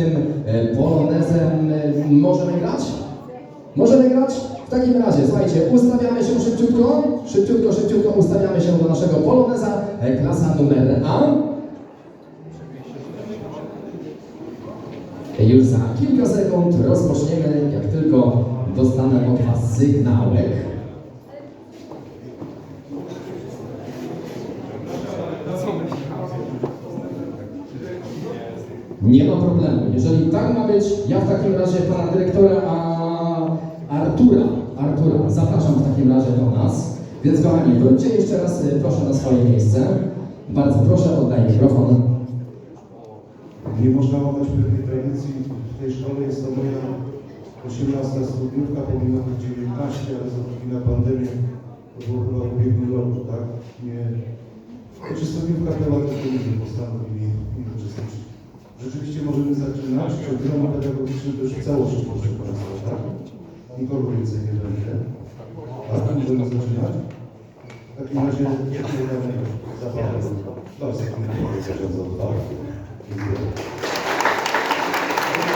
następnym e, polonezem e, możemy grać? Możemy grać? W takim razie, słuchajcie, ustawiamy się szybciutko, szybciutko, szybciutko ustawiamy się do naszego poloneza, e, klasa numer A. Już za kilka sekund rozpoczniemy, jak tylko dostanę od Was sygnałek. Nie ma problemu. Jeżeli tak ma być, ja w takim razie pana dyrektora Artura, Artura zapraszam w takim razie do nas. Więc kochani, wróćcie jeszcze raz y, proszę na swoje miejsce. Bardzo proszę, oddaj mikrofon. Nie można łamać pewnej tradycji. W tej szkole jest to moja 18 studniówka, powinno być 19, ale ze względu na pandemię to było chyba w ubiegłym roku, tak? Nie. Znaczy studniówka była postanowili nie. Rzeczywiście możemy zaczynać. Programu pedagogicznym to już w całości proszę Państwa, tak? Nikogo więcej nie będzie. Tak, możemy zaczynać. W takim razie dziękujemy za Państwa. Bardzo dziękuję za Dziękuję.